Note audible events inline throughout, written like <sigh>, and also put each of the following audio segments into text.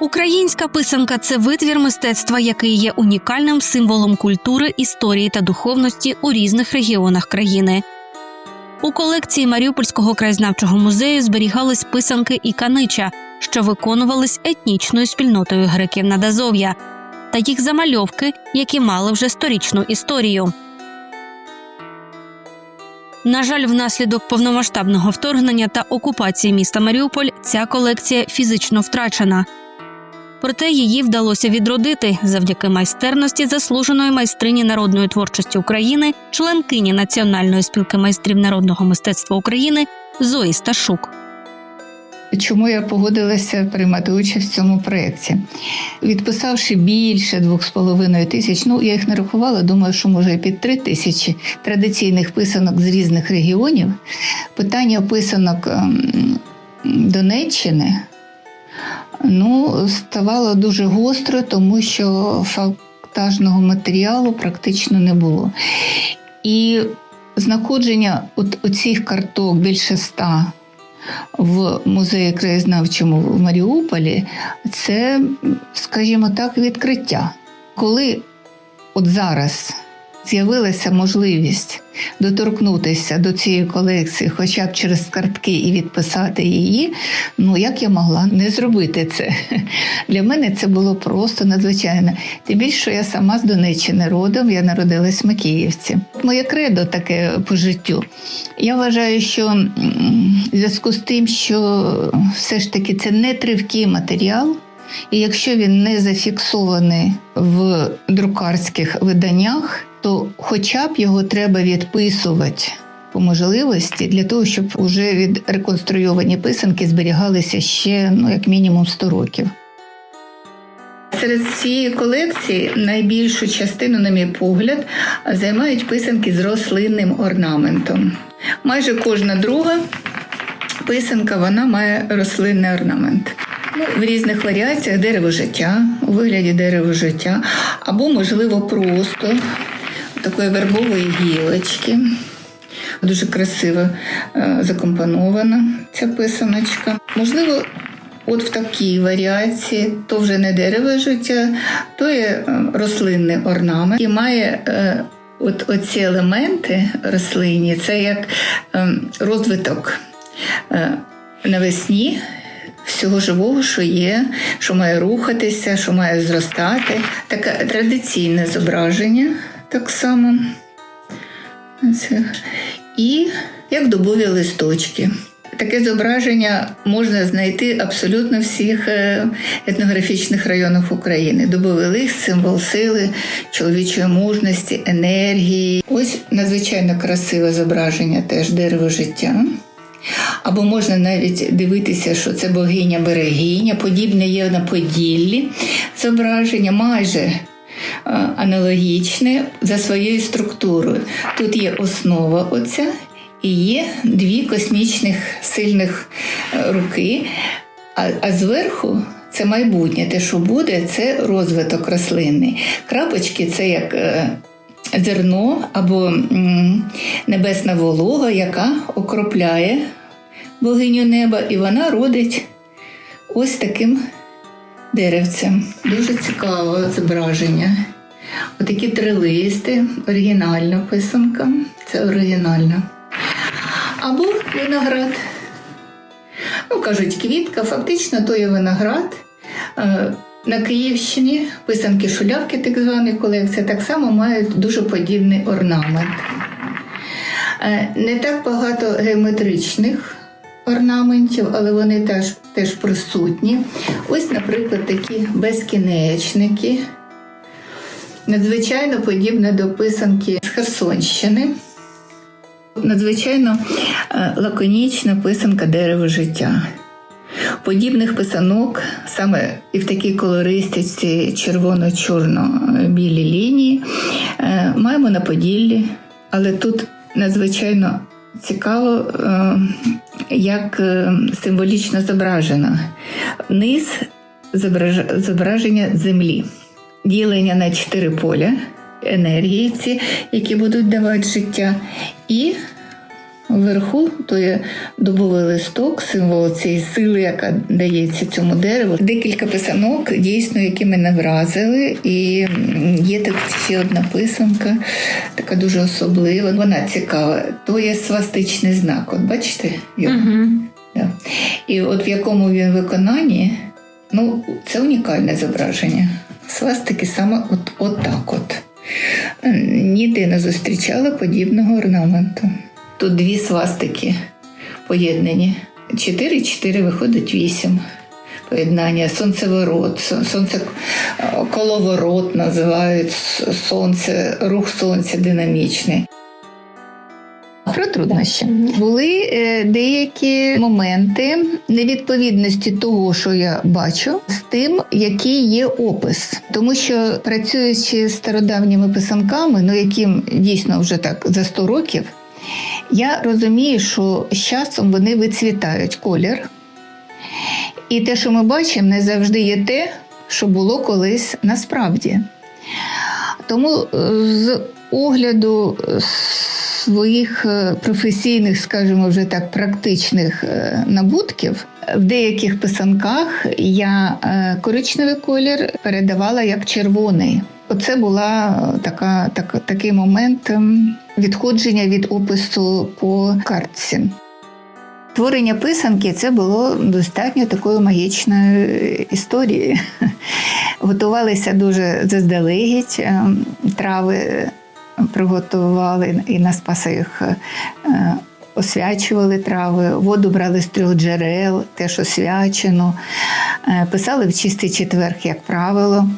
Українська писанка це витвір мистецтва, який є унікальним символом культури, історії та духовності у різних регіонах країни. У колекції Маріупольського краєзнавчого музею зберігались писанки і канича, що виконувались етнічною спільнотою греків Надазов'я, та їх замальовки, які мали вже сторічну історію. На жаль, внаслідок повномасштабного вторгнення та окупації міста Маріуполь ця колекція фізично втрачена. Проте її вдалося відродити завдяки майстерності заслуженої майстрині народної творчості України, членкині Національної спілки майстрів народного мистецтва України Зої Сташук. Чому я погодилася приймати участь в цьому проєкті? Відписавши більше двох з половиною тисяч, ну я їх не рахувала, думаю, що може і під три тисячі традиційних писанок з різних регіонів. Питання писанок ем, Донеччини ну, ставало дуже гостро, тому що фактажного матеріалу практично не було. І знаходження от оцих карток більше ста в музеї краєзнавчому в Маріуполі, це, скажімо так, відкриття. Коли от зараз з'явилася можливість доторкнутися до цієї колекції, хоча б через картки і відписати її, ну як я могла не зробити це? <laughs> Для мене це було просто надзвичайно. Тим більше, я сама з Донеччини родом, я народилась в Макіївці. Моє кредо таке по життю. Я вважаю, що в зв'язку з тим, що все ж таки це не тривкий матеріал. І якщо він не зафіксований в друкарських виданнях, то хоча б його треба відписувати по можливості для того, щоб уже від реконструйовані писанки зберігалися ще ну як мінімум 100 років. Серед цієї колекції найбільшу частину, на мій погляд, займають писанки з рослинним орнаментом. Майже кожна друга писанка вона має рослинний орнамент. Ну, в різних варіаціях дерево життя, у вигляді дерева життя, або, можливо, просто такої вербової гілочки. Дуже красиво е, закомпонована ця писаночка. Можливо, от в такій варіації то вже не дерево життя, то є е, рослинний орнамент і має. е, От оці елементи рослинні це як ем, розвиток навесні всього живого, що є, що має рухатися, що має зростати. Таке традиційне зображення так само. І як дубові листочки. Таке зображення можна знайти абсолютно в всіх е, етнографічних районах України. Дубовий лист символ сили, чоловічої мужності, енергії. Ось надзвичайно красиве зображення теж дерево життя. Або можна навіть дивитися, що це богиня берегиня, подібне є на Поділлі зображення, майже е, аналогічне за своєю структурою. Тут є основа оця і є дві космічних сильних е, руки, а, а зверху. Це майбутнє, те, що буде, це розвиток рослинний. Крапочки це як е, зерно або небесна волога, яка окропляє богиню неба, і вона родить ось таким деревцем. Дуже цікаве зображення. Отакі три листи, оригінальна писанка. Це оригінальна. Або виноград. Ну, кажуть, квітка, фактично то є виноград. Е, На Київщині писанки шулявки, так звані колекція, так само мають дуже подібний орнамент. Е, Не так багато геометричних орнаментів, але вони теж, теж присутні. Ось, наприклад, такі безкінечники. Надзвичайно подібне до писанки з Херсонщини. Надзвичайно е, лаконічна писанка дерево життя. Подібних писанок саме і в такій колористиці червоно-чорно-білі лінії е, маємо на Поділлі, але тут надзвичайно цікаво, е, як е, символічно зображено. Низ зображ- зображення землі, ділення на чотири поля, енергії, ці, які будуть давати життя, і вверху, то є дубовий листок, символ цієї сили, яка дається цьому дереву. Декілька писанок, дійсно, які мене вразили. І є так ще одна писанка, така дуже особлива. Вона цікава. То є свастичний знак. От бачите його? Да. І от в якому він виконанні, ну, це унікальне зображення. Свастики саме от, от так от. Ніде не зустрічала подібного орнаменту. Тут дві свастики поєднані. Чотири, і чотири виходить вісім. Поєднання сонцеворот, сонце коловорот називають сонце, рух сонця динамічний. Про труднощі були е, деякі моменти невідповідності того, що я бачу, з тим, який є опис. Тому що працюючи з стародавніми писанками, ну яким дійсно вже так за 100 років, я розумію, що з часом вони вицвітають колір. І те, що ми бачимо, не завжди є те, що було колись насправді. Тому е, з огляду своїх е, професійних, скажімо, вже так, практичних е, набутків, в деяких писанках я коричневий колір передавала як червоний. Оце була е, така, так, такий момент ем, відходження від опису по картці. Творення писанки це було достатньо такою магічною історією. <laughs> Готувалися дуже заздалегідь, е, трави приготували і на Спаса їх е, освячували трави, воду брали з трьох джерел, теж освячену. Е, Писали в чистий четверг, як правило,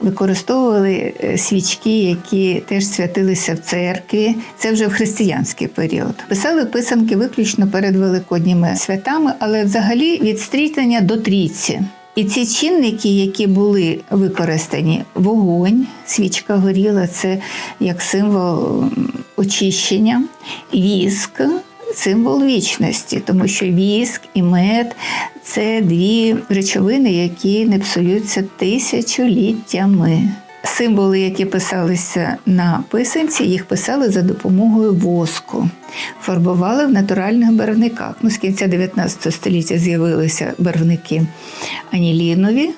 використовували е, свічки, які теж святилися в церкві. Це вже в християнський період. Писали писанки виключно перед великодніми святами, але взагалі від стрітання до трійці. І ці чинники, які були використані, вогонь, свічка горіла, це як символ очищення, віск, символ вічності, тому що віск і мед це дві речовини, які не псуються тисячоліттями. Символи, які писалися на писанці, їх писали за допомогою воску, фарбували в натуральних барвниках. Ну, з кінця 19 століття з'явилися барвники анілінові,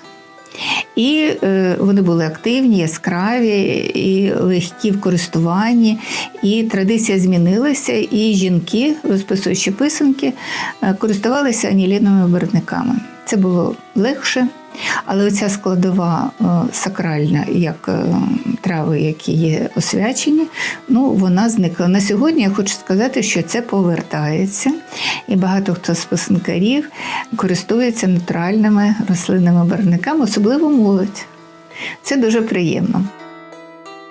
і е, вони були активні, яскраві і легкі в користуванні. І традиція змінилася, і жінки, розписуючи писанки, е, користувалися аніліновими боротниками. Це було легше. Але оця складова е, сакральна, як е, трави, які є освячені, ну вона зникла. На сьогодні я хочу сказати, що це повертається, і багато хто з писанкарів користується натуральними рослинними барвниками, особливо молодь. Це дуже приємно.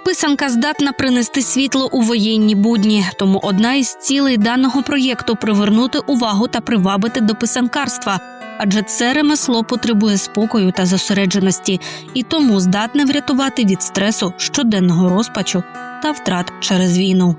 Писанка здатна принести світло у воєнні будні, тому одна із цілей даного проєкту привернути увагу та привабити до писанкарства. Адже це ремесло потребує спокою та зосередженості, і тому здатне врятувати від стресу, щоденного розпачу та втрат через війну.